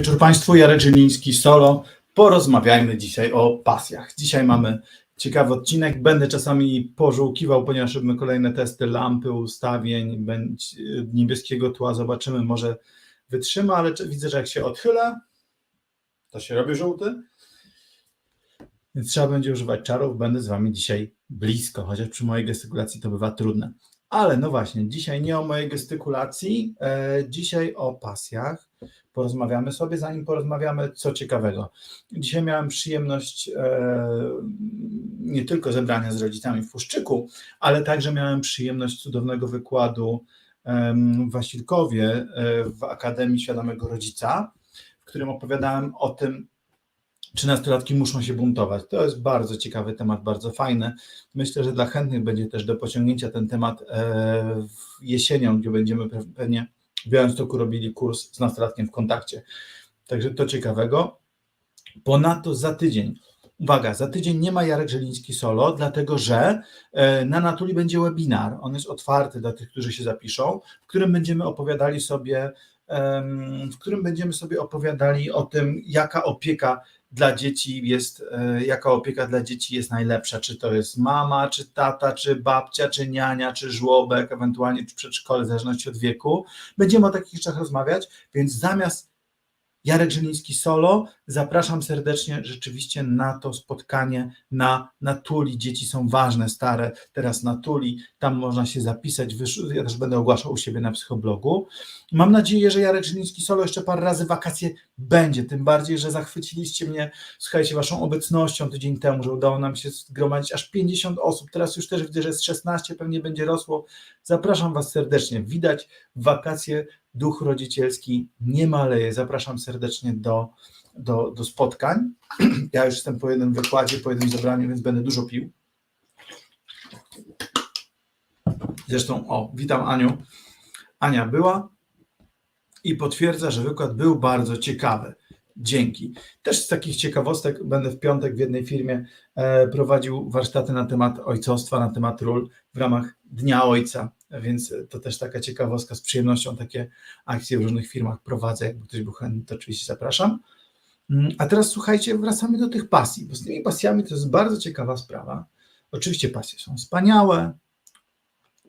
wieczór Państwu. Jarek Żyliński, solo. Porozmawiajmy dzisiaj o pasjach. Dzisiaj mamy ciekawy odcinek. Będę czasami pożółkiwał, ponieważ robimy kolejne testy lampy, ustawień, niebieskiego tła. Zobaczymy, może wytrzyma, ale widzę, że jak się odchylę, to się robi żółty. Więc trzeba będzie używać czarów. Będę z Wami dzisiaj blisko, chociaż przy mojej gestykulacji to bywa trudne. Ale no właśnie, dzisiaj nie o mojej gestykulacji, e, dzisiaj o pasjach. Porozmawiamy sobie, zanim porozmawiamy, co ciekawego. Dzisiaj miałem przyjemność e, nie tylko zebrania z rodzicami w Puszczyku, ale także miałem przyjemność cudownego wykładu w Wasilkowie e, w Akademii Świadomego Rodzica, w którym opowiadałem o tym, czy nastolatki muszą się buntować. To jest bardzo ciekawy temat, bardzo fajny. Myślę, że dla chętnych będzie też do pociągnięcia ten temat e, jesienią, gdzie będziemy pe- pewnie w Białymstoku robili kurs z nastolatkiem w kontakcie. Także to ciekawego. Ponadto za tydzień, uwaga, za tydzień nie ma Jarek Żeliński solo, dlatego że e, na Natuli będzie webinar. On jest otwarty dla tych, którzy się zapiszą, w którym będziemy opowiadali sobie, w którym będziemy sobie opowiadali o tym, jaka opieka dla dzieci jest, e, jaka opieka dla dzieci jest najlepsza, czy to jest mama, czy tata, czy babcia, czy niania, czy żłobek, ewentualnie czy przedszkole, w zależności od wieku. Będziemy o takich rzeczach rozmawiać, więc zamiast Jarek Żyliński solo, zapraszam serdecznie rzeczywiście na to spotkanie na, na Tuli. Dzieci są ważne, stare, teraz na Tuli, tam można się zapisać, ja też będę ogłaszał u siebie na psychoblogu. Mam nadzieję, że Jarek Żyliński solo jeszcze parę razy wakacje będzie, tym bardziej, że zachwyciliście mnie, słuchajcie, waszą obecnością tydzień temu, że udało nam się zgromadzić aż 50 osób, teraz już też widzę, że jest 16, pewnie będzie rosło. Zapraszam was serdecznie, widać wakacje duch rodzicielski nie maleje, zapraszam serdecznie do, do, do spotkań. Ja już jestem po jednym wykładzie, po jednym zebraniu, więc będę dużo pił. Zresztą, o, witam Aniu. Ania była i potwierdza, że wykład był bardzo ciekawy. Dzięki. Też z takich ciekawostek będę w piątek w jednej firmie e, prowadził warsztaty na temat ojcostwa, na temat ról w ramach Dnia Ojca, więc to też taka ciekawostka. Z przyjemnością takie akcje w różnych firmach prowadzę. Jakby ktoś był chętny, to oczywiście zapraszam. Mm, A teraz słuchajcie, wracamy do tych pasji, bo z tymi pasjami to jest bardzo ciekawa sprawa. Oczywiście pasje są wspaniałe,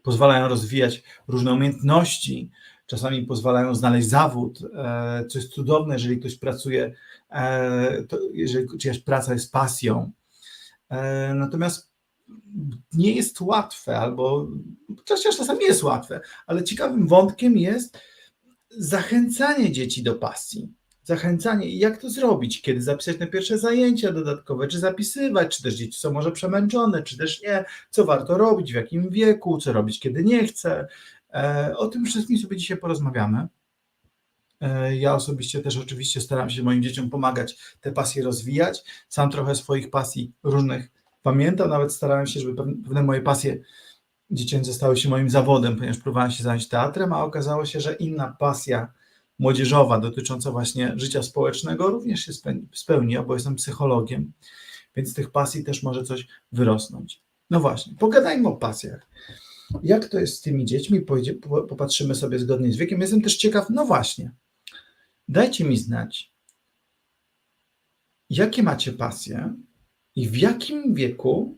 pozwalają rozwijać różne umiejętności, czasami pozwalają znaleźć zawód, e, co jest cudowne, jeżeli ktoś pracuje, e, jeżeli czyjaś praca jest pasją. E, Natomiast nie jest łatwe, albo chociaż czasami jest łatwe, ale ciekawym wątkiem jest zachęcanie dzieci do pasji. Zachęcanie i jak to zrobić, kiedy zapisać na pierwsze zajęcia dodatkowe, czy zapisywać, czy też dzieci są może przemęczone, czy też nie, co warto robić, w jakim wieku, co robić, kiedy nie chce. E, O tym wszystkim sobie dzisiaj porozmawiamy. E, Ja osobiście też oczywiście staram się moim dzieciom pomagać te pasje rozwijać. Sam trochę swoich pasji różnych pamiętam, nawet starałem się, żeby pewne moje pasje dziecięce stały się moim zawodem, ponieważ próbowałem się zająć teatrem, a okazało się, że inna pasja młodzieżowa dotycząca właśnie życia społecznego również się speł- spełniła, bo jestem psychologiem, więc z tych pasji też może coś wyrosnąć. No właśnie, pogadajmy o pasjach. Jak to jest z tymi dziećmi? Popatrzymy sobie zgodnie z wiekiem. Jestem też ciekaw, no właśnie, dajcie mi znać, jakie macie pasje i w jakim wieku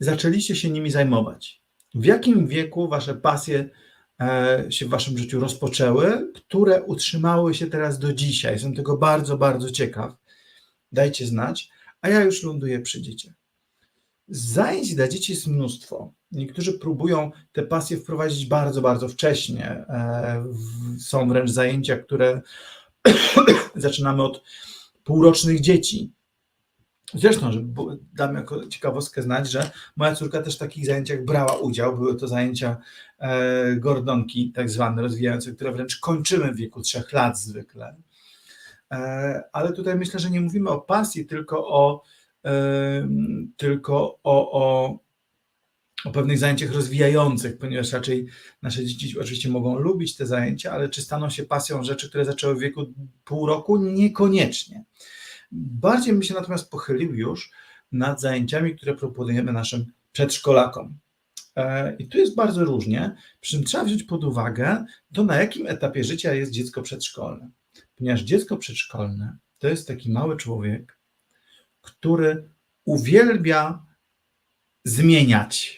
zaczęliście się nimi zajmować. W jakim wieku wasze pasje e, się w waszym życiu rozpoczęły, które utrzymały się teraz do dzisiaj. Jestem tego bardzo, bardzo ciekaw. Dajcie znać, a ja już ląduję przy dzieciach. Zajęć dla dzieci jest mnóstwo. Niektórzy próbują te pasje wprowadzić bardzo, bardzo wcześnie. E, Są wręcz zajęcia, które zaczynamy od półrocznych dzieci. Zresztą, że dam jako ciekawostkę znać, że moja córka też w takich zajęciach brała udział. Były to zajęcia e, gordonki, tak zwane, rozwijające, które wręcz kończymy w wieku trzech lat zwykle. E, ale tutaj myślę, że nie mówimy o pasji, tylko o, tylko o, o, o pewnych zajęciach rozwijających, ponieważ raczej nasze dzieci oczywiście mogą lubić te zajęcia, ale czy staną się pasją rzeczy, które zaczęły w wieku pół roku? Niekoniecznie. Bardziej bym się natomiast pochylił już nad zajęciami, które proponujemy naszym przedszkolakom. E, I tu jest bardzo różnie, przy czym trzeba wziąć pod uwagę to, na jakim etapie życia jest dziecko przedszkolne. ponieważ dziecko przedszkolne to jest taki mały człowiek, który uwielbia zmieniać,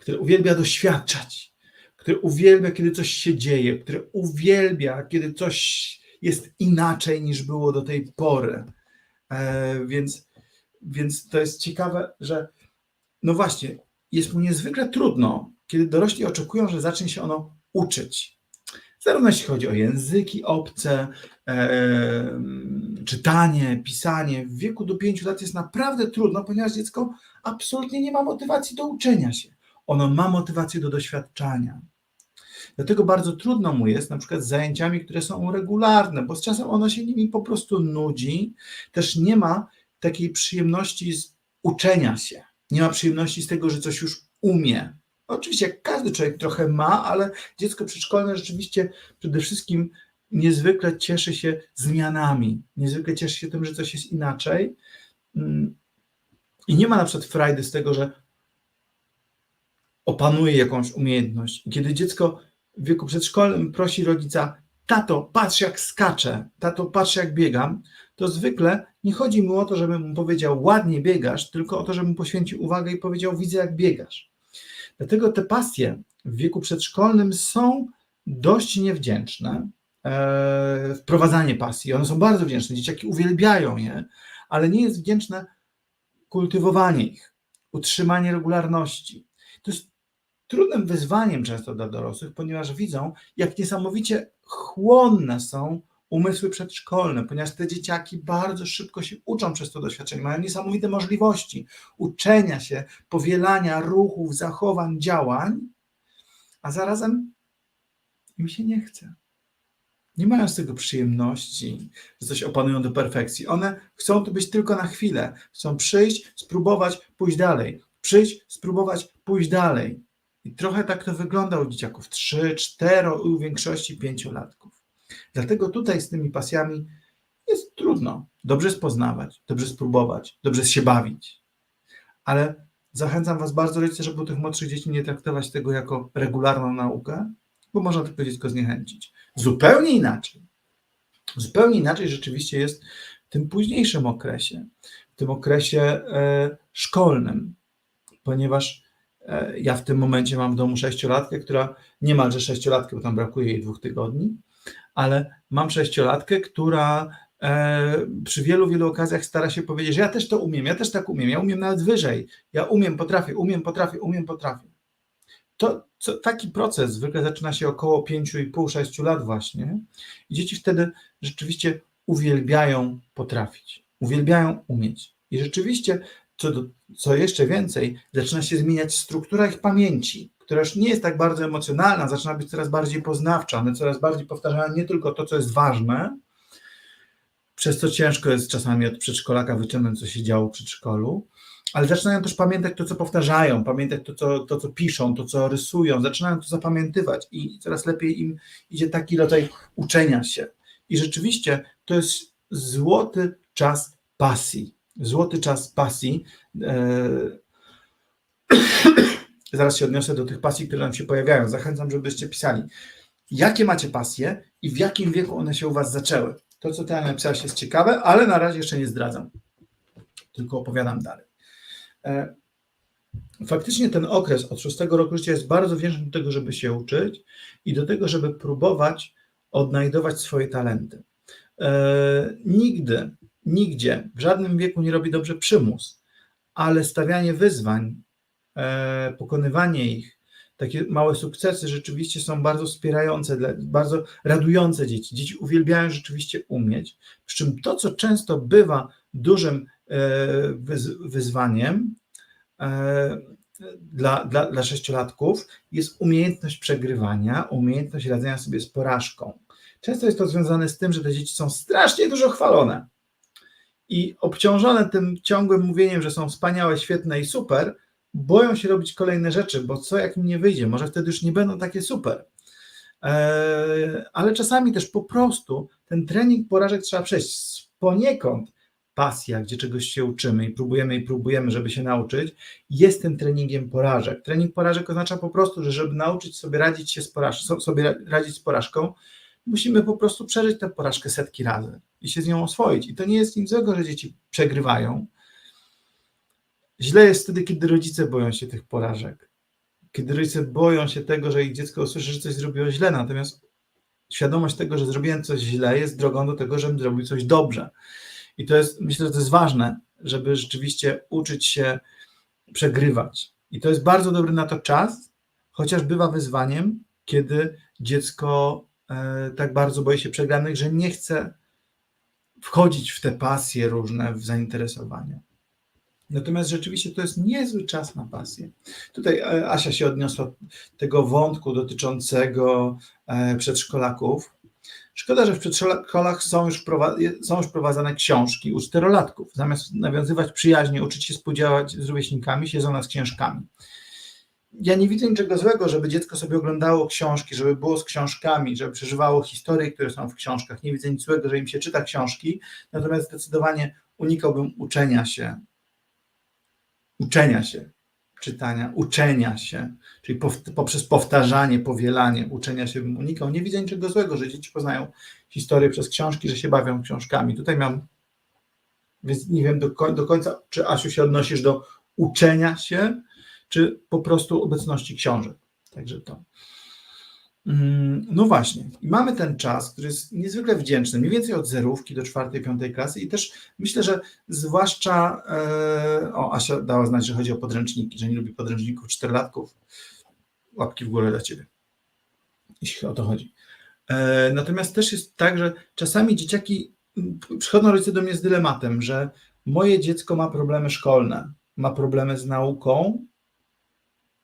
który uwielbia doświadczać, który uwielbia, kiedy coś się dzieje, który uwielbia, kiedy coś jest inaczej niż było do tej pory. E, więc, więc to jest ciekawe, że no właśnie, jest mu niezwykle trudno, kiedy dorośli oczekują, że zacznie się ono uczyć. Zarówno jeśli chodzi o języki obce, e, czytanie, pisanie. W wieku do 5 lat jest naprawdę trudno, ponieważ dziecko absolutnie nie ma motywacji do uczenia się. Ono ma motywację do doświadczania. Dlatego bardzo trudno mu jest na przykład z zajęciami, które są regularne, bo z czasem ono się nimi po prostu nudzi. Też nie ma takiej przyjemności z uczenia się. Nie ma przyjemności z tego, że coś już umie. Oczywiście każdy człowiek trochę ma, ale dziecko przedszkolne rzeczywiście przede wszystkim niezwykle cieszy się zmianami, niezwykle cieszy się tym, że coś jest inaczej. Mm. I nie ma na przykład frajdy z tego, że opanuje jakąś umiejętność. Kiedy dziecko w wieku przedszkolnym prosi rodzica, tato, patrz jak skaczę, tato, patrz jak biegam, to zwykle nie chodzi mu o to, żeby mu powiedział, ładnie biegasz, tylko o to, żeby mu poświęcił uwagę i powiedział, widzę jak biegasz. Dlatego te pasje w wieku przedszkolnym są dość niewdzięczne. Eee, wprowadzanie pasji, one są bardzo wdzięczne, dzieciaki uwielbiają je, ale nie jest wdzięczne kultywowanie ich, utrzymanie regularności. Trudnym wyzwaniem często dla dorosłych, ponieważ widzą, jak niesamowicie chłonne są umysły przedszkolne, ponieważ te dzieciaki bardzo szybko się uczą przez to doświadczenie, mają niesamowite możliwości uczenia się, powielania ruchów, zachowań, działań, a zarazem im się nie chce. Nie mają z tego przyjemności, że coś opanują do perfekcji. One chcą tu być tylko na chwilę. Chcą przyjść, spróbować, pójść dalej. Przyjść, spróbować, pójść dalej. I trochę tak to wygląda u dzieciaków 3, 4, u większości pięciolatków. Dlatego tutaj z tymi pasjami jest trudno. Dobrze spoznawać, dobrze spróbować, dobrze się bawić. Ale zachęcam Was bardzo, rodzice, żeby u tych młodszych dzieci nie traktować tego jako regularną naukę, bo można tylko dziecko zniechęcić. Zupełnie inaczej. Zupełnie inaczej rzeczywiście jest w tym późniejszym okresie, w tym okresie e, szkolnym, ponieważ ja w tym momencie mam w domu sześciolatkę, która niemalże sześciolatkę, bo tam brakuje jej dwóch tygodni, ale mam sześciolatkę, która e, przy wielu, wielu okazjach stara się powiedzieć, że ja też to umiem, ja też tak umiem, ja umiem nawet wyżej, ja umiem, potrafię, umiem, potrafię, umiem, potrafię. To co, taki proces zwykle zaczyna się około 5,5-6 lat właśnie i dzieci wtedy rzeczywiście uwielbiają potrafić, uwielbiają umieć. I rzeczywiście, co, do, co jeszcze więcej, zaczyna się zmieniać struktura ich pamięci, która już nie jest tak bardzo emocjonalna, zaczyna być coraz bardziej poznawcza, one coraz bardziej powtarzają nie tylko to, co jest ważne, przez co ciężko jest czasami od przedszkolaka wyciągnąć, co się działo w przedszkolu, ale zaczynają też pamiętać to, co powtarzają, pamiętać to co, to, co piszą, to, co rysują, zaczynają to zapamiętywać i coraz lepiej im idzie taki rodzaj uczenia się. I rzeczywiście to jest złoty czas pasji. Złoty czas pasji. Eee... Zaraz się odniosę do tych pasji, które nam się pojawiają. Zachęcam, żebyście pisali, jakie macie pasje i w jakim wieku one się u Was zaczęły. To, co tutaj napisałeś, jest ciekawe, ale na razie jeszcze nie zdradzam, tylko opowiadam dalej. E, faktycznie ten okres od szóstego roku życia jest bardzo wdzięczny do tego, żeby się uczyć i do tego, żeby próbować odnajdować swoje talenty. E, nigdy, nigdzie, w żadnym wieku nie robi dobrze przymus, ale stawianie wyzwań, e, pokonywanie ich, takie małe sukcesy rzeczywiście są bardzo wspierające, bardzo radujące dzieci. Dzieci uwielbiają rzeczywiście umieć. Przy czym to, co często bywa dużym wyzwaniem e, dla, dla, dla sześciolatków jest umiejętność przegrywania, umiejętność radzenia sobie z porażką. Często jest to związane z tym, że te dzieci są strasznie dużo chwalone i obciążone tym ciągłym mówieniem, że są wspaniałe, świetne i super, boją się robić kolejne rzeczy, bo co jak mi nie wyjdzie, może wtedy już nie będą takie super. E, ale czasami też po prostu ten trening porażek trzeba przejść poniekąd pasja, gdzie czegoś się uczymy i próbujemy i próbujemy, żeby się nauczyć, jest tym treningiem porażek. Trening porażek oznacza po prostu, że żeby nauczyć sobie radzić się z sobie radzić z porażką, musimy po prostu przeżyć tę porażkę setki razy i się z nią oswoić. I to nie jest nic złego, że dzieci przegrywają. Źle jest wtedy, kiedy rodzice boją się tych porażek. Kiedy rodzice boją się tego, że ich dziecko usłyszy, że coś zrobiło źle, natomiast świadomość tego, że zrobiłem coś źle, jest drogą do tego, żebym zrobił coś dobrze. I to jest, myślę, że to jest ważne, żeby rzeczywiście uczyć się przegrywać. I to jest bardzo dobry na to czas, chociaż bywa wyzwaniem, kiedy dziecko tak bardzo boi się przegranych, że nie chce wchodzić w te pasje różne, w zainteresowania. Natomiast rzeczywiście to jest niezły czas na pasję. Tutaj e, Asia się odniosła tego wątku dotyczącego e, przedszkolaków. Szkoda, że w przedszkolach są już, są już prowadzone książki u czterolatków. Zamiast nawiązywać przyjaźnie, uczyć się współdziałać z rówieśnikami, siedzą nas książkami. Ja nie widzę niczego złego, żeby dziecko sobie oglądało książki, żeby było z książkami, żeby przeżywało historie, które są w książkach. Nie widzę nic złego, że im się czyta książki, natomiast zdecydowanie unikałbym uczenia się, uczenia się, czytania, uczenia się, czyli poprzez powtarzanie, powielanie, uczenia się bym unikał. Nie widzę niczego złego, że dzieci poznają historię przez książki, że się bawią książkami. Tutaj mam, więc nie wiem do, do końca, czy Asiu się odnosisz do uczenia się, czy po prostu obecności książek. Także to. Mm, no właśnie, i mamy ten czas, który jest niezwykle wdzięczny, mniej więcej od zerówki do czwartej, piątej klasy i też myślę, że zwłaszcza, e, o Asia dała znać, że chodzi o podręczniki, że nie lubi podręczników czterolatków, łapki w górę dla Ciebie, jeśli o to chodzi. E, natomiast też jest tak, że czasami dzieciaki, przychodzą rodzice do mnie z dylematem, że moje dziecko ma problemy szkolne, ma problemy z nauką,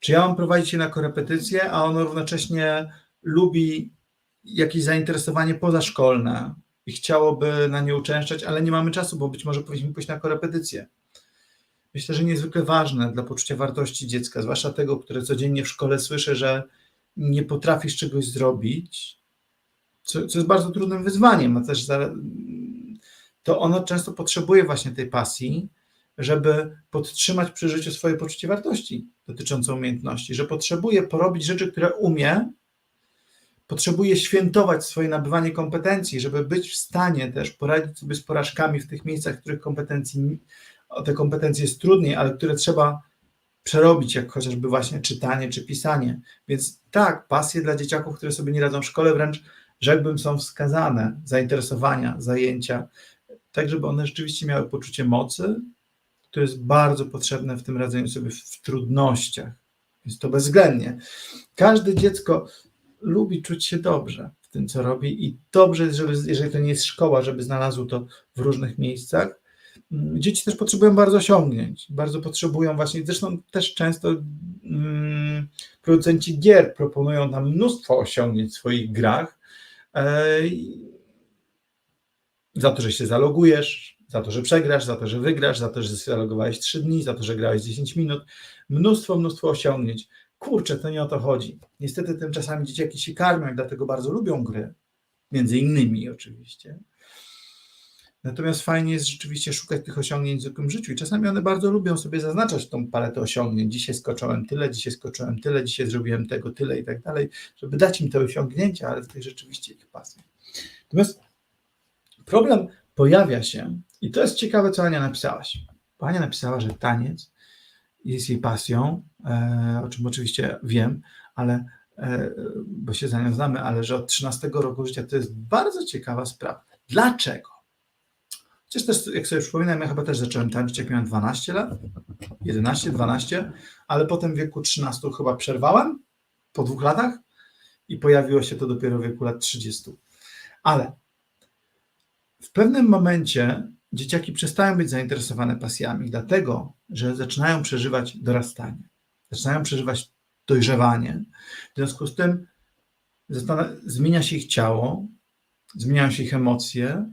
czy ja mam prowadzić je na korepetycje, a ono równocześnie lubi jakieś zainteresowanie pozaszkolne i chciałoby na nie uczęszczać, ale nie mamy czasu, bo być może powinniśmy pójść na korepetycję. Myślę, że niezwykle ważne dla poczucia wartości dziecka, zwłaszcza tego, które codziennie w szkole słyszę, że nie potrafisz czegoś zrobić, co, co jest bardzo trudnym wyzwaniem, a też za, to ono często potrzebuje właśnie tej pasji, żeby podtrzymać przy życiu swoje poczucie wartości dotyczące umiejętności, że potrzebuje porobić rzeczy, które umie, potrzebuje świętować swoje nabywanie kompetencji, żeby być w stanie też poradzić sobie z porażkami w tych miejscach, w których kompetencji, o te kompetencje jest trudniej, ale które trzeba przerobić, jak chociażby właśnie czytanie czy pisanie. Więc tak, pasje dla dzieciaków, które sobie nie radzą w szkole, wręcz rzekłbym są wskazane, zainteresowania, zajęcia, tak żeby one rzeczywiście miały poczucie mocy, które jest bardzo potrzebne w tym radzeniu sobie w trudnościach. Jest to bezwzględnie. Każde dziecko lubi czuć się dobrze w tym, co robi i dobrze jest, żeby, jeżeli to nie jest szkoła, żeby znalazło to w różnych miejscach. Mm, dzieci też potrzebują bardzo osiągnięć, bardzo potrzebują właśnie, zresztą też często mm, producenci gier proponują nam mnóstwo osiągnięć w swoich grach, e, za to, że się zalogujesz, za to, że przegrasz, za to, że wygrasz, za to, że zalogowałeś 3 dni, za to, że grałeś 10 minut. Mnóstwo, mnóstwo osiągnięć. Kurczę, to nie o to chodzi. Niestety tym czasami dzieciaki się karmią i dlatego bardzo lubią gry. Między innymi oczywiście. Natomiast fajnie jest rzeczywiście szukać tych osiągnięć w zwykłym życiu i czasami one bardzo lubią sobie zaznaczać tą paletę osiągnięć. Dzisiaj skoczyłem tyle, dzisiaj skoczyłem tyle, dzisiaj zrobiłem tego tyle i tak dalej, żeby dać im te osiągnięcia, ale w tej rzeczywiście ich pasji. Natomiast problem pojawia się i to jest ciekawe, co Ania napisałaś. Ania napisała, że taniec jest jej pasją, e, o czym oczywiście wiem, ale e, bo się za nią znamy, ale że od 13 roku życia to jest bardzo ciekawa sprawa. Dlaczego? Chociaż też, jak sobie przypominam, ja chyba też zacząłem tańczyć, jak miałem 12 lat, 11, 12, ale potem w wieku 13 chyba przerwałem, po dwóch latach i pojawiło się to dopiero w wieku lat 30. Ale w pewnym momencie dzieciaki przestają być zainteresowane pasjami, dlatego że zaczynają przeżywać dorastanie, zaczynają przeżywać dojrzewanie. W związku z tym zmienia się ich ciało, zmieniają się ich emocje,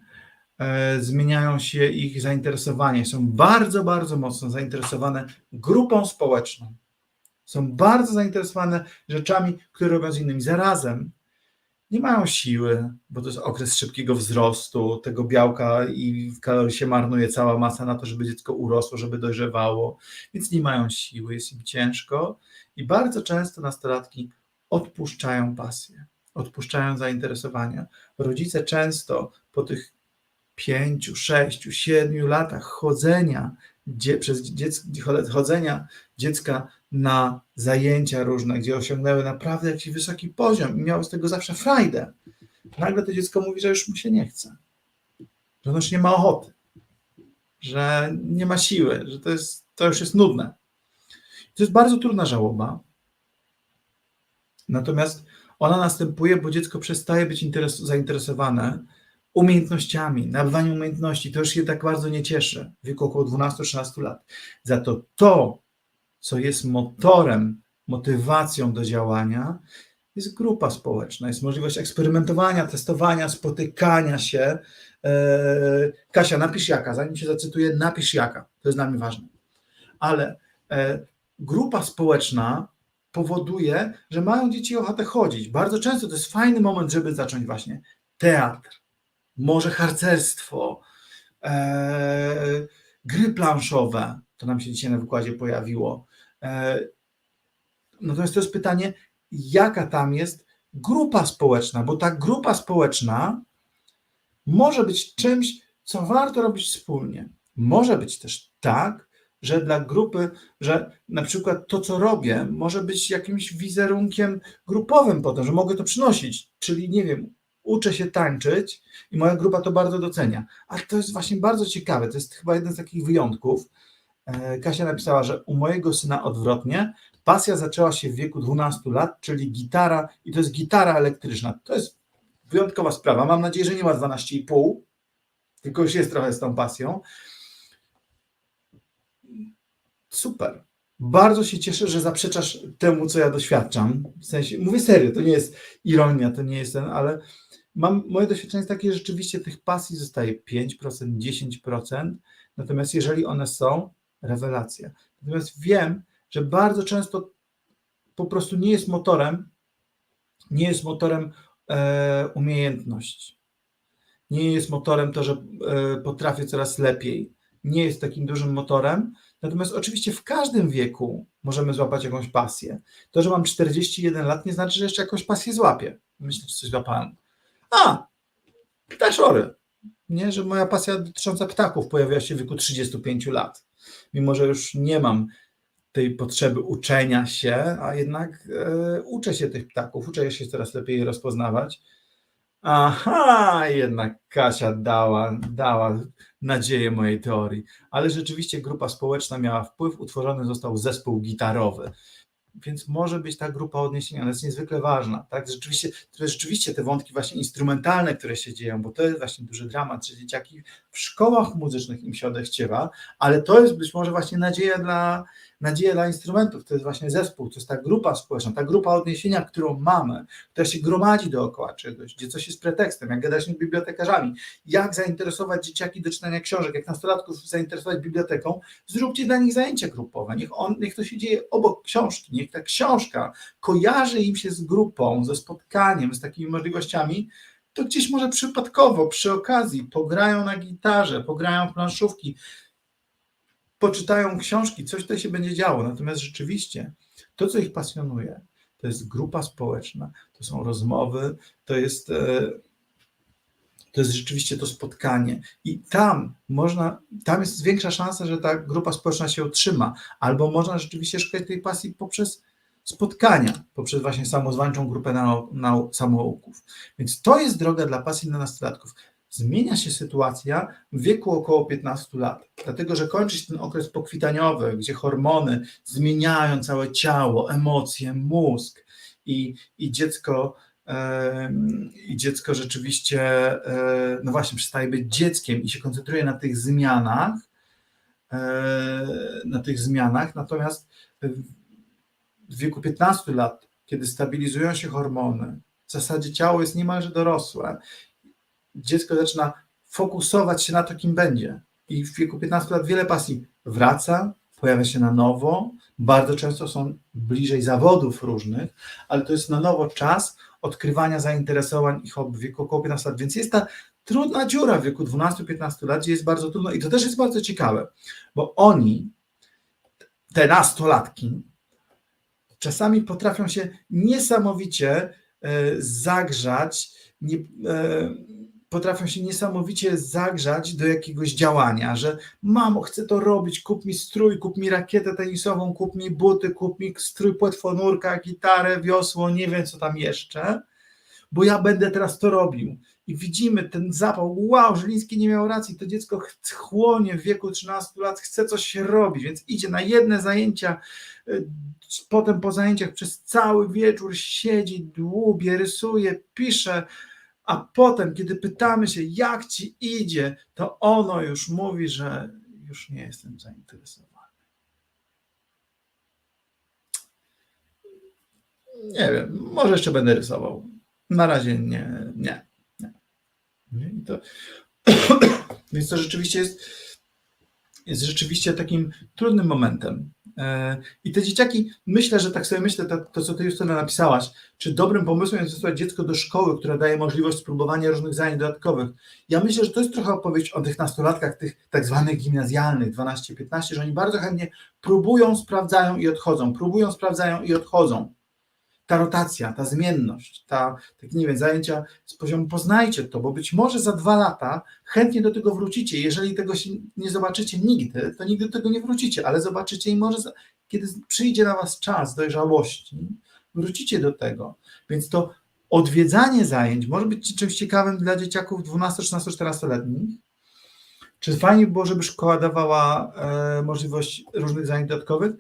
e, zmieniają się ich zainteresowanie. Są bardzo, bardzo mocno zainteresowane grupą społeczną. Są bardzo zainteresowane rzeczami, które robią z innymi. Zarazem nie mają siły, bo to jest okres szybkiego wzrostu tego białka i w kalorii się marnuje cała masa na to, żeby dziecko urosło, żeby dojrzewało, więc nie mają siły, jest im ciężko i bardzo często nastolatki odpuszczają pasję. odpuszczają zainteresowania. Rodzice często po tych pięciu, sześciu, siedmiu latach chodzenia dzie, przez dziec, chodzenia dziecka na zajęcia różne, gdzie osiągnęły naprawdę jakiś wysoki poziom i miały z tego zawsze frajdę. Nagle to dziecko mówi, że już mu się nie chce, że ono już nie ma ochoty, że nie ma siły, że to, jest, to już jest nudne. To jest bardzo trudna żałoba. Natomiast ona następuje, bo dziecko przestaje być interes- zainteresowane umiejętnościami, nabywaniem umiejętności. To już je tak bardzo nie cieszy w wieku około 12-13 lat. Za to to, co jest motorem, motywacją do działania, jest grupa społeczna, jest możliwość eksperymentowania, testowania, spotykania się. Eee, Kasia, napisz jaka, zanim się zacytuję, napisz jaka. To jest dla mnie ważne. Ale e, grupa społeczna powoduje, że mają dzieci ochotę chodzić. Bardzo często to jest fajny moment, żeby zacząć właśnie teatr, może harcerstwo, e, gry planszowe. To nam się dzisiaj na wykładzie pojawiło. E, natomiast to jest pytanie, jaka tam jest grupa społeczna, bo ta grupa społeczna może być czymś, co warto robić wspólnie. Może być też tak, że dla grupy, że na przykład to, co robię, może być jakimś wizerunkiem grupowym potem, że mogę to przynosić. Czyli nie wiem, uczę się tańczyć i moja grupa to bardzo docenia. A to jest właśnie bardzo ciekawe, to jest chyba jeden z takich wyjątków. E, Kasia napisała, że u mojego syna odwrotnie, pasja zaczęła się w wieku 12 lat, czyli gitara, i to jest gitara elektryczna. To jest wyjątkowa sprawa. Mam nadzieję, że nie ma 12,5, tylko już jest trochę z tą pasją. Super. Bardzo się cieszę, że zaprzeczasz temu, co ja doświadczam. W sensie, mówię serio, to nie jest ironia, to nie jest ten, ale mam, moje doświadczenie jest takie, że rzeczywiście tych pasji zostaje 5%, 10%, natomiast jeżeli one są, rewelacja. Natomiast wiem, że bardzo często po prostu nie jest motorem, nie jest motorem e, umiejętność. Nie jest motorem to, że e, potrafię coraz lepiej. Nie jest takim dużym motorem. Natomiast oczywiście w każdym wieku możemy złapać jakąś pasję. To, że mam 41 lat, nie znaczy, że jeszcze jakąś pasję złapię. Myślę, że coś złapałem. A, ptaszory. Nie, że moja pasja dotycząca ptaków pojawiła się w wieku 35 lat. Mimo, że już nie mam tej potrzeby uczenia się, a jednak e, uczę się tych ptaków, uczę się coraz lepiej je rozpoznawać. Aha, jednak Kasia dała, dała nadzieję mojej teorii, ale rzeczywiście grupa społeczna miała wpływ, utworzony został zespół gitarowy. Więc może być ta grupa odniesienia, ona jest niezwykle ważna. Tak? Rzeczywiście, to jest rzeczywiście te wątki właśnie instrumentalne, które się dzieją, bo to jest właśnie duży dramat, że dzieciaki w szkołach muzycznych im się odechciewa, ale to jest być może właśnie nadzieja dla, nadzieja dla instrumentów, to jest właśnie zespół, to jest ta grupa społeczna, ta grupa odniesienia, którą mamy, która się gromadzi dookoła czegoś, gdzie coś jest pretekstem, jak gadać z bibliotekarzami, jak zainteresować dzieciaki do czytania książek, jak nastolatków zainteresować biblioteką, zróbcie dla nich zajęcia grupowe, niech, on, niech to się dzieje obok książki, niech ta książka kojarzy im się z grupą, ze spotkaniem, z takimi możliwościami, to gdzieś może przypadkowo, przy okazji pograją na gitarze, pograją planszówki, poczytają książki, coś tutaj się będzie działo. Natomiast rzeczywiście to, co ich pasjonuje, to jest grupa społeczna, to są rozmowy, to jest, e, to jest rzeczywiście to spotkanie. I tam można, tam jest większa szansa, że ta grupa społeczna się utrzyma, albo można rzeczywiście szukać tej pasji poprzez spotkania, poprzez właśnie samozwańczą grupę nau, nau, samouków. Więc to jest droga dla pasji na nastolatków zmienia się sytuacja w wieku około 15 lat, dlatego że kończy się ten okres pokwitaniowy, gdzie hormony zmieniają całe ciało, emocje, mózg i, i dziecko. I dziecko rzeczywiście, e, no właśnie, przestaje być dzieckiem i się koncentruje na tych zmianach, e, na tych zmianach. Natomiast w wieku 15 lat, kiedy stabilizują się hormony, w zasadzie ciało jest niemalże dorosłe dziecko zaczyna fokusować się na to, kim będzie. I w wieku 15 lat wiele pasji wraca, pojawia się na nowo. Bardzo często są bliżej zawodów różnych, ale to jest na nowo czas odkrywania zainteresowań i hobby w wieku około 15 lat. Więc jest ta trudna dziura w wieku 12-15 lat, gdzie jest bardzo trudno. I to też jest bardzo ciekawe, bo oni, te nastolatki, czasami potrafią się niesamowicie e, zagrzać, nie, e, potrafią się niesamowicie zagrzać do jakiegoś działania, że mamo, chcę to robić, kup mi strój, kup mi rakietę tenisową, kup mi buty, kup mi strój płetwonurka, gitarę, wiosło, nie wiem co tam jeszcze, bo ja będę teraz to robił. I widzimy ten zapał, wow, Żeliński nie miał racji, to dziecko chłonie w wieku 13 lat, chce coś robić, więc idzie na jedne zajęcia, y, potem po zajęciach przez cały wieczór siedzi, dłubie, rysuje, pisze, a potem, kiedy pytamy się, jak ci idzie, to ono już mówi, że już nie jestem zainteresowany. Nie wiem, może jeszcze będę rysował. Na razie nie, nie. nie. I to, więc to rzeczywiście jest, jest rzeczywiście takim trudnym momentem. E, I te dzieciaki, myślę, że tak sobie myślę, to, to co ty sobie napisałaś, czy dobrym pomysłem jest wysłać dziecko do szkoły, która daje możliwość spróbowania różnych zajęć dodatkowych. Ja myślę, że to jest trochę opowieść o tych nastolatkach, tych tak zwanych gimnazjalnych, 12-15, że oni bardzo chętnie próbują, sprawdzają i odchodzą, próbują, sprawdzają i odchodzą ta rotacja, ta zmienność, ta, tak nie wiem, zajęcia z poziomu poznajcie to, bo być może za dwa lata chętnie do tego wrócicie. Jeżeli tego się nie zobaczycie nigdy, to nigdy do tego nie wrócicie, ale zobaczycie i może kiedy przyjdzie na was czas dojrzałości, wrócicie do tego. Więc to odwiedzanie zajęć może być czymś ciekawym dla dzieciaków 12, 13, 14-letnich. Czy fajnie było, żeby szkoła dawała e, możliwość różnych zajęć dodatkowych?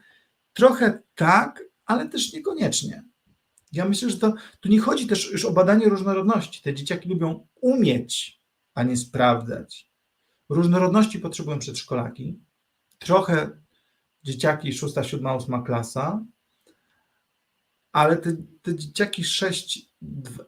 Trochę tak, ale też niekoniecznie. Ja myślę, że to tu nie chodzi też już o badanie różnorodności. Te dzieciaki lubią umieć, a nie sprawdzać. Różnorodności potrzebują przedszkolaki. Trochę dzieciaki 6, 7, 8 klasa, ale te, te dzieciaki 6,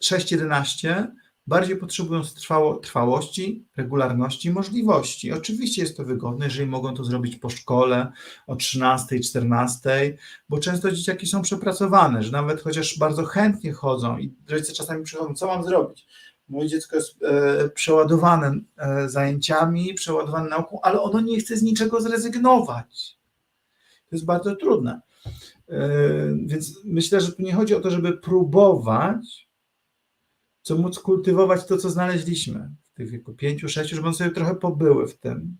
6, 11 bardziej potrzebują trwało, trwałości, regularności, możliwości. Oczywiście jest to wygodne, jeżeli mogą to zrobić po szkole o 13, 14, bo często dzieciaki są przepracowane, że nawet chociaż bardzo chętnie chodzą i rodzice czasami przychodzą, co mam zrobić? Moje dziecko jest e, przeładowane e, zajęciami, przeładowane nauką, ale ono nie chce z niczego zrezygnować. To jest bardzo trudne. E, więc myślę, że tu nie chodzi o to, żeby próbować, co móc kultywować to, co znaleźliśmy w tych wieku pięciu, sześciu, żeby one sobie trochę pobyły w tym.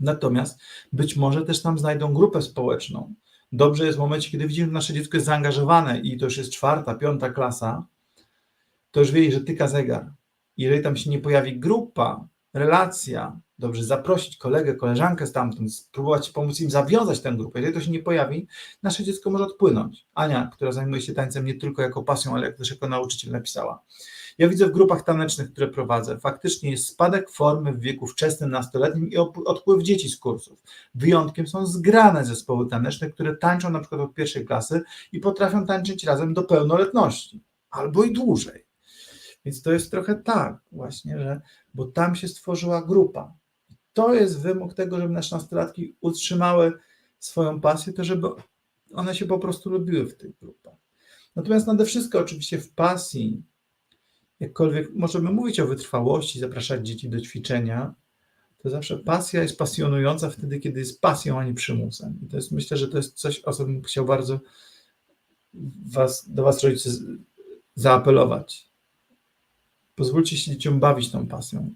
Natomiast być może też tam znajdą grupę społeczną. Dobrze jest w momencie, kiedy widzimy, że nasze dziecko jest zaangażowane i to już jest czwarta, piąta klasa, to już wie, że tyka zegar. Jeżeli tam się nie pojawi grupa, relacja, dobrze zaprosić kolegę, koleżankę stamtąd, spróbować pomóc im zawiązać tę grupę. Jeżeli to się nie pojawi, nasze dziecko może odpłynąć. Ania, która zajmuje się tańcem nie tylko jako pasją, ale też jako nauczyciel napisała. Ja widzę w grupach tanecznych, które prowadzę, faktycznie jest spadek formy w wieku wczesnym, nastoletnim i odpływ dzieci z kursów. Wyjątkiem są zgrane zespoły taneczne, które tańczą na przykład od pierwszej klasy i potrafią tańczyć razem do pełnoletności albo i dłużej. Więc to jest trochę tak właśnie, że bo tam się stworzyła grupa. To jest wymóg tego, żeby nasze nastolatki utrzymały swoją pasję, to żeby one się po prostu lubiły w tych grupach. Natomiast nade wszystko oczywiście w pasji, jakkolwiek możemy mówić o wytrwałości, zapraszać dzieci do ćwiczenia, to zawsze pasja jest pasjonująca wtedy, kiedy jest pasją, a nie przymusem. I to jest, myślę, że to jest coś, o co bym chciał bardzo was, do Was, rodzice, zaapelować. Pozwólcie się dzieciom bawić tą pasją.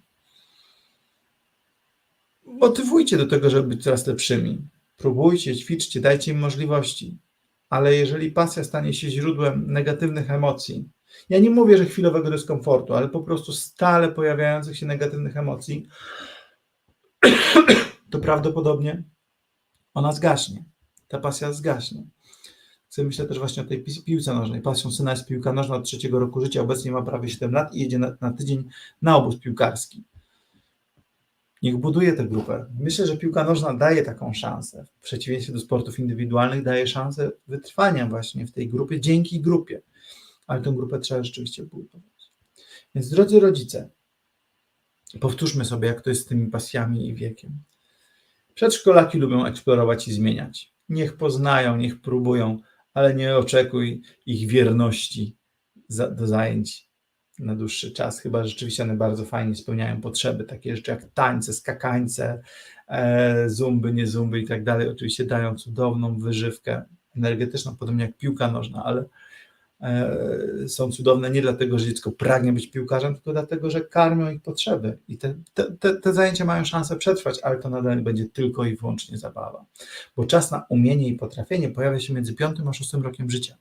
Motywujcie do tego, żeby być coraz lepszymi. Próbujcie, ćwiczcie, dajcie im możliwości. Ale jeżeli pasja stanie się źródłem negatywnych emocji, ja nie mówię, że chwilowego dyskomfortu, ale po prostu stale pojawiających się negatywnych emocji, to prawdopodobnie ona zgaśnie. Ta pasja zgaśnie. Myślę też właśnie o tej piłce nożnej. Pasją syna jest piłka nożna od trzeciego roku życia, obecnie ma prawie 7 lat i jedzie na, na tydzień na obóz piłkarski. Niech buduje tę grupę. Myślę, że piłka nożna daje taką szansę. W przeciwieństwie do sportów indywidualnych daje szansę wytrwania właśnie w tej grupie, dzięki grupie. Ale tę grupę trzeba rzeczywiście budować. Więc drodzy rodzice, powtórzmy sobie, jak to jest z tymi pasjami i wiekiem. Przedszkolaki lubią eksplorować i zmieniać. Niech poznają, niech próbują, ale nie oczekuj ich wierności do zajęć na dłuższy czas. Chyba rzeczywiście one bardzo fajnie spełniają potrzeby, takie rzeczy jak tańce, skakańce, e, zumby, nie zumby i tak dalej. Oczywiście dają cudowną wyżywkę energetyczną, podobnie jak piłka nożna, ale e, są cudowne nie dlatego, że dziecko pragnie być piłkarzem, tylko dlatego, że karmią ich potrzeby. I te, te, te, zajęcia mają szansę przetrwać, ale to nadal będzie tylko i wyłącznie zabawa. Bo czas na umienie i potrafienie pojawia się między piątym a szóstym rokiem życia.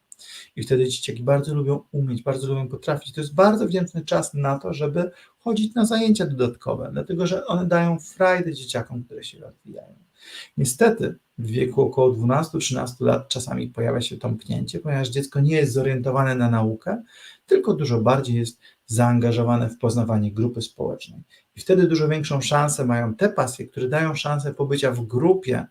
I wtedy dzieciaki bardzo lubią umieć, bardzo lubią potrafić. To jest bardzo wdzięczny czas na to, żeby chodzić na zajęcia dodatkowe, dlatego że one dają frajdę dzieciakom, które się rozwijają. Niestety w wieku około 12-13 lat czasami pojawia się tąpnięcie, ponieważ dziecko nie jest zorientowane na naukę, tylko dużo bardziej jest zaangażowane w poznawanie grupy społecznej. I wtedy dużo większą szansę mają te pasje, które dają szansę pobycia w grupie,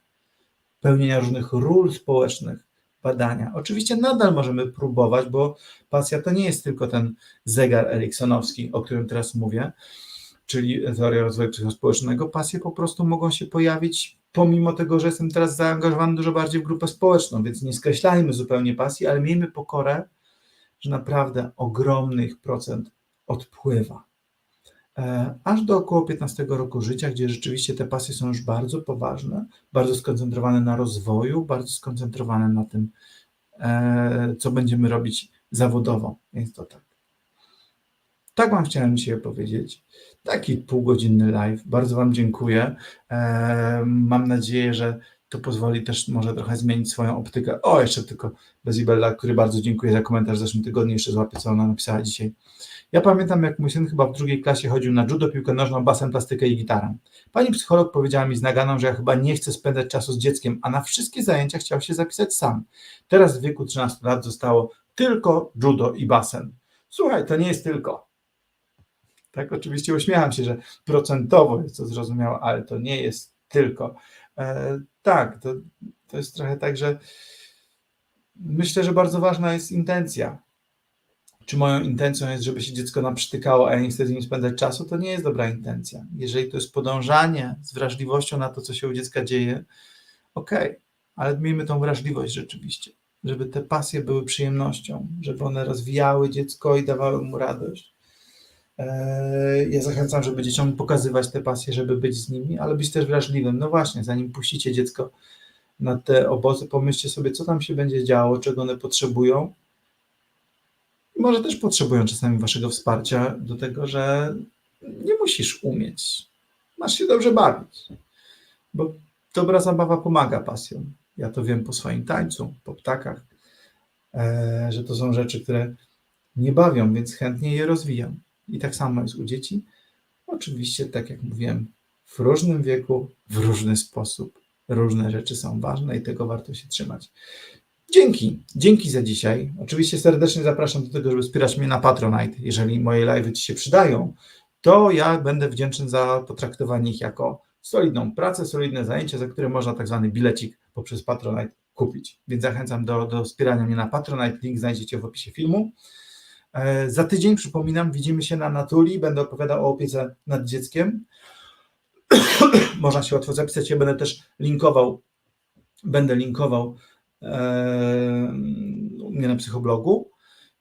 pełnienia różnych ról społecznych, badania. Oczywiście nadal możemy próbować, bo pasja to nie jest tylko ten zegar eriksonowski, o którym teraz mówię, czyli teoria rozwoju psychospołecznego. Pasje po prostu mogą się pojawić pomimo tego, że jestem teraz zaangażowany dużo bardziej w grupę społeczną, więc nie skreślajmy zupełnie pasji, ale miejmy pokorę, że naprawdę ogromny ich procent odpływa. E, Aż do około 15 roku życia, gdzie rzeczywiście te pasje są już bardzo poważne, bardzo skoncentrowane na rozwoju, bardzo skoncentrowane na tym, e, co będziemy robić zawodowo. Więc to tak. Tak Wam chciałem dzisiaj opowiedzieć. Taki półgodzinny live. Bardzo Wam dziękuję. E, Mam nadzieję, że to pozwoli też może trochę zmienić swoją optykę. O, jeszcze tylko Bezibella, który bardzo dziękuję za komentarz w zeszłym tygodniu, jeszcze złapię, co ona napisała dzisiaj. Ja pamiętam, jak mój syn chyba w drugiej klasie chodził na judo, piłkę nożną, basen, plastykę i gitarę. Pani psycholog powiedziała mi z naganą, że ja chyba nie chcę spędzać czasu z dzieckiem, a na wszystkie zajęcia chciał się zapisać sam. Teraz w wieku 13 lat zostało tylko judo i basen. Słuchaj, to nie jest tylko. Tak, oczywiście uśmiecham się, że procentowo jest to zrozumiałe, ale to nie jest tylko. E, tak, to, to jest trochę tak, że myślę, że bardzo ważna jest intencja. Czy moją intencją jest, żeby się dziecko naprztykało, a ja nie chcę z nim spędzać czasu, to nie jest dobra intencja. Jeżeli to jest podążanie z wrażliwością na to, co się u dziecka dzieje, okej, ale miejmy tą wrażliwość rzeczywiście, żeby te pasje były przyjemnością, żeby one rozwijały dziecko i dawały mu radość. Eee, Ja zachęcam, żeby dzieciom pokazywać te pasje, żeby być z nimi, ale być też wrażliwym. No właśnie, zanim puścicie dziecko na te obozy, pomyślcie sobie, co tam się będzie działo, czego one potrzebują. I może też potrzebują czasami waszego wsparcia do tego, że nie musisz umieć. Masz się dobrze bawić. Bo dobra zabawa pomaga pasjom. Ja to wiem po swoim tańcu, po ptakach, eee, że to są rzeczy, które nie bawią, więc chętnie je rozwijam. I tak samo jest u dzieci. Oczywiście, tak jak mówiłem, w różnym wieku, w różny sposób. Różne rzeczy są ważne i tego warto się trzymać. Dzięki, dzięki za dzisiaj. Oczywiście serdecznie zapraszam do tego, żeby wspierać mnie na Patronite. Jeżeli moje live'y Ci się przydają, to ja będę wdzięczny za potraktowanie ich jako solidną pracę, solidne zajęcie, za które można tak zwany bilecik poprzez Patronite kupić. Więc zachęcam do, do wspierania mnie na Patronite. Link znajdziecie w opisie filmu. E, Za tydzień, przypominam, widzimy się na Natuli. Będę opowiadał o opiece nad dzieckiem. Można się łatwo zapisać. Ja będę też linkował, będę linkował u mnie na psychoblogu.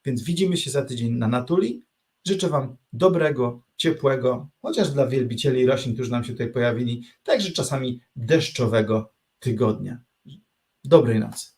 Więc widzimy się za tydzień na Natuli. Życzę Wam dobrego, ciepłego, chociaż dla wielbicieli roślin, którzy nam się tutaj pojawili, także czasami deszczowego tygodnia. Dobrej nocy.